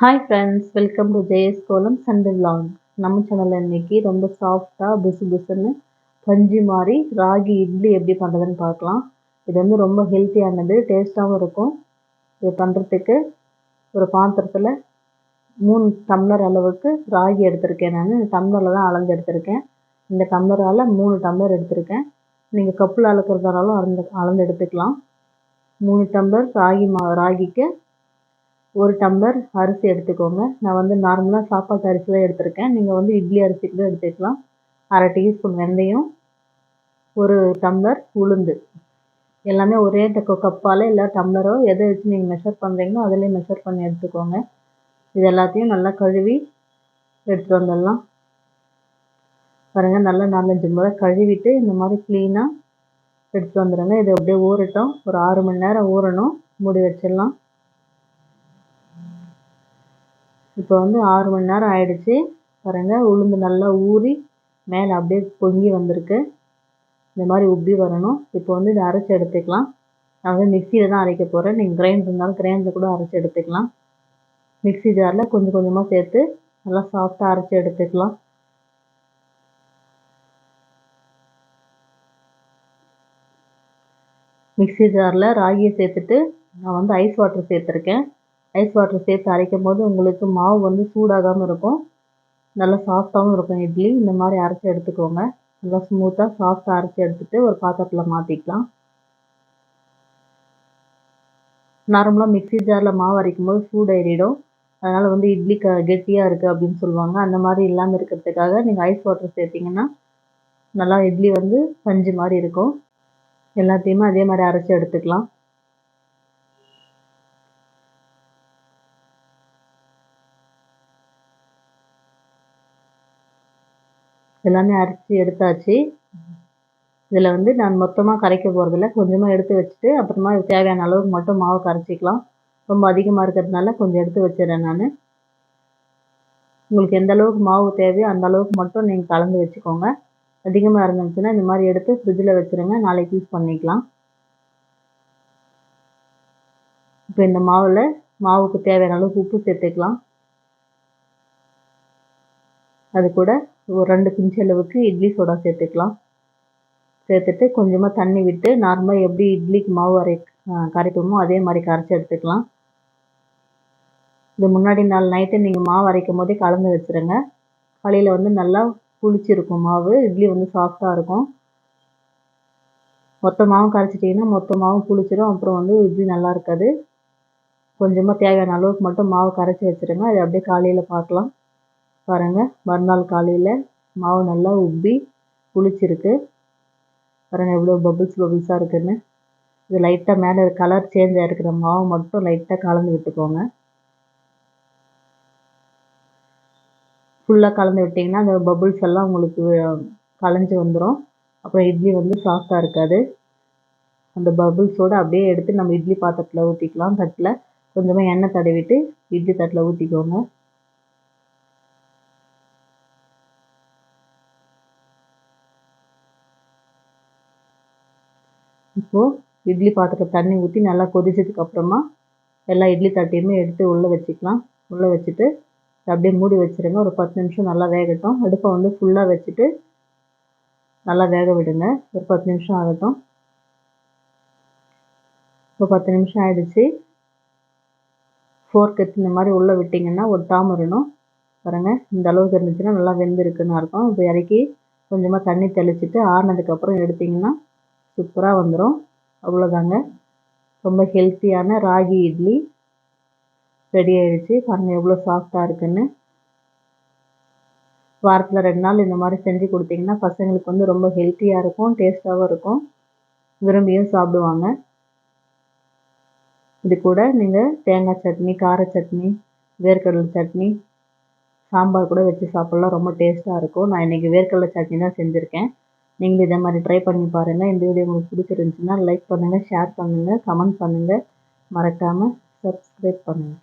Hi friends welcome to JS kolam Sunday விலாங் நம்ம சேனலில் இன்னைக்கு ரொம்ப சாஃப்டாக புசு புசுன்னு பஞ்சு மாதிரி ராகி இட்லி எப்படி பண்ணுறதுன்னு பார்க்கலாம். இது வந்து ரொம்ப ஹெல்த்தியானது டேஸ்ட்டாகவும் இருக்கும். இது பண்ணுறதுக்கு ஒரு பாத்திரத்தில் மூணு டம்ளர் அளவுக்கு ராகி எடுத்திருக்கேன் நான். டம்ளரில் தான் அளந்து எடுத்திருக்கேன். இந்த டம்ளரால் மூணு டம்ளர் எடுத்திருக்கேன். நீங்கள் கப்பில் அளக்கிறதாலும் அளந்து அளந்து எடுத்துக்கலாம். மூணு டம்ளர் ராகி மா ராகிக்கு ஒரு டம்ளர் அரிசி எடுத்துக்கோங்க. நான் வந்து நார்மலாக சாப்பாட்டு அரிசி தான் எடுத்திருக்கேன். நீங்கள் வந்து இட்லி அரிசி கூட எடுத்துக்கலாம். அரை டீஸ்பூன் வெந்தயம் ஒரு டம்ளர் உளுந்து. எல்லாமே ஒரே கப்பால் இல்லை டம்ளரோ எதை வச்சு நீங்கள் மெஷர் பண்ணுறீங்களோ அதிலே மெஷர் பண்ணி எடுத்துக்கோங்க. இது எல்லாத்தையும் நல்லா கழுவி எடுத்துகிட்டு வந்துடலாம். பாருங்கள் நல்லா நாலஞ்சு முறை கழுவிட்டு இந்த மாதிரி க்ளீனாக எடுத்துகிட்டு வந்துடுங்க. இது அப்படியே ஊறட்டும். ஒரு ஆறு மணி நேரம் ஊறணும். மூடி வச்சிடலாம். இப்போ வந்து ஆறு மணி நேரம் ஆயிடுச்சு. பாருங்கள் உளுந்து நல்லா ஊறி மேலே அப்படியே பொங்கி வந்திருக்கு. இந்த மாதிரி உப்பி வரணும். இப்போ வந்து இதை அரைச்சி எடுத்துக்கலாம். நான் வந்து மிக்சியில் தான் அரைக்க போகிறேன் நீங்கள் கிரைண்டர் இருந்தாலும் கிரைண்டர் கூட அரைச்சி எடுத்துக்கலாம். மிக்ஸி ஜாரில் கொஞ்சம் கொஞ்சமாக சேர்த்து நல்லா சாஃப்டாக அரைச்சி எடுத்துக்கலாம். மிக்ஸி ஜாரில் ராகியை சேர்த்துட்டு நான் வந்து ஐஸ் வாட்டர் சேர்த்துருக்கேன். ஐஸ் வாட்டர் சேர்த்து அரைக்கும் போது உங்களுக்கு மாவு வந்து சூடாகாமல் இருக்கும். நல்லா சாஃப்டாகவும் இருக்கும் இட்லி. இந்த மாதிரி அரைச்சி எடுத்துக்கோங்க. நல்லா ஸ்மூத்தாக சாஃப்டாக அரைச்சி எடுத்துகிட்டு ஒரு பாத்திரத்தில் மாற்றிக்கலாம் நார்மலாக மிக்ஸி ஜாரில் மாவு அரைக்கும் போது சூடு ஏறிடும் அதனால் வந்து இட்லி க கெட்டியாக இருக்குது அப்படின்னு சொல்லுவாங்க. அந்த மாதிரி இல்லாமல் இருக்கிறதுக்காக நீங்கள் ஐஸ் வாட்டர் சேர்த்திங்கன்னா நல்லா இட்லி வந்து பஞ்சு மாதிரி இருக்கும். எல்லாத்தையுமே அதே மாதிரி அரைச்சி எடுத்துக்கலாம். எல்லாமே அரைச்சி எடுத்தாச்சு. இதில் வந்து நான் மொத்தமாக கரைக்க போகிறதில்ல கொஞ்சமாக எடுத்து வச்சுட்டு அப்புறமா தேவையான அளவுக்கு மட்டும் மாவு கரைச்சிக்கலாம். ரொம்ப அதிகமாக இருக்கிறதுனால கொஞ்சம் எடுத்து வச்சிடுறேன் நான். உங்களுக்கு எந்த அளவுக்கு மாவு தேவையோ அந்த அளவுக்கு மட்டும் நீங்கள் கலந்து வச்சுக்கோங்க. அதிகமாக இருந்துச்சுன்னா இந்த மாதிரி எடுத்து ஃப்ரிட்ஜில் வச்சுருங்க. நாளைக்கு யூஸ் பண்ணிக்கலாம். இப்போ இந்த மாவில் மாவுக்கு தேவையான அளவுக்கு உப்பு சேர்த்துக்கலாம். அது கூட ஒரு ரெண்டு பிஞ்ச் அளவுக்கு இட்லி சோடா சேர்த்துக்கலாம். சேர்த்துட்டு கொஞ்சமாக தண்ணி விட்டு நார்மலாக எப்படி இட்லிக்கு மாவு அரை கரைக்கணுமோ அதே மாதிரி கரைச்சி எடுத்துக்கலாம். இது முன்னாடி நாள் நைட்டு நீங்கள் மாவு அரைக்கும் போதே கலந்து வச்சுருங்க. காலையில் வந்து நல்லா புளிச்சிருக்கும் மாவு. இட்லி வந்து சாஃப்டாக இருக்கும். மொத்த மாவும் கரைச்சிட்டிங்கன்னா மொத்த மாவும் புளிச்சிடும் அப்புறம் வந்து இட்லி நல்லா இருக்காது. கொஞ்சமாக தேவையான அளவுக்கு மட்டும் மாவு கரைச்சி வச்சுருங்க. அது அப்படியே காலையில் பார்க்கலாம். பாருங்கள் மறுநாள் காலையில் மாவு நல்லா உப்பி புளிச்சிருக்கு. பாருங்கள் எவ்வளோ பபுள்ஸ் பபுள்ஸாக இருக்குதுன்னு இது லைட்டாக மேலே கலர் சேஞ்ச் ஆகிருக்கிற மாவு மட்டும் லைட்டாக கலந்து விட்டுக்கோங்க. ஃபுல்லாக கலந்து விட்டிங்கன்னா அந்த பபுள்ஸ் எல்லாம் உங்களுக்கு கலைஞ்சி வந்துடும் அப்புறம் இட்லி வந்து சாஃப்டாக இருக்காது. அந்த பபுள்ஸோடு அப்படியே எடுத்து நம்ம இட்லி பாத்திரத்தில் ஊற்றிக்கலாம் தட்டில் கொஞ்சமாக எண்ணெய் தடவிட்டு இட்லி தட்டில் ஊற்றிக்கோங்க இப்போது இட்லி பாத்திரத்தில் தண்ணி ஊற்றி நல்லா கொதிச்சதுக்கு அப்புறமா எல்லா இட்லி தட்டையுமே எடுத்து உள்ளே வச்சுக்கலாம். உள்ளே வச்சுட்டு அப்படியே மூடி வச்சுருங்க. ஒரு பத்து நிமிஷம் நல்லா வேகட்டும். அடுப்பை வந்து ஃபுல்லாக வச்சுட்டு நல்லா வேக விடுங்க. ஒரு பத்து நிமிஷம் ஆகட்டும். இப்போ பத்து நிமிஷம் ஆகிடுச்சு ஃபோர்க் எடுத்து இந்த மாதிரி உள்ளே விட்டிங்கன்னா ஒட்டாமல் வரணும். பாருங்கள் இந்த அளவுக்கு இருந்துச்சுன்னா நல்லா வெந்திருக்குன்னு இருக்கும் இப்போ இறக்கி கொஞ்சமாக தண்ணி தெளிச்சிட்டு ஆறுனதுக்கப்புறம் எடுத்திங்கன்னா சூப்பராக வந்துடும் அவ்வளோதாங்க ரொம்ப ஹெல்த்தியான ராகி இட்லி. ரெடி ஆகிடுச்சு பாருங்கள் எவ்வளோ சாஃப்டாக இருக்குன்னு. வாரத்தில் ரெண்டு நாள் இந்த மாதிரி செஞ்சு கொடுத்தீங்கன்னா பசங்களுக்கு வந்து ரொம்ப ஹெல்த்தியாக இருக்கும் டேஸ்ட்டாகவும் இருக்கும். விரும்பியும் சாப்பிடுவாங்க. இது கூட நீங்கள் தேங்காய் சட்னி கார சட்னி வேர்க்கடலை சட்னி சாம்பார் கூட வச்சு சாப்பிட்லாம். ரொம்ப டேஸ்ட்டாக இருக்கும். நான் இன்றைக்கி வேர்க்கடலை சட்னி தான் செஞ்சுருக்கேன். நீங்களும் இதே மாதிரி ட்ரை பண்ணி பாருங்கள் இந்த வீடியோ உங்களுக்கு பிடிச்சிருந்துச்சுன்னா லைக் பண்ணுங்கள் ஷேர் பண்ணுங்கள் கமெண்ட் பண்ணுங்கள் மறக்காமல் சப்ஸ்கிரைப் பண்ணுங்கள்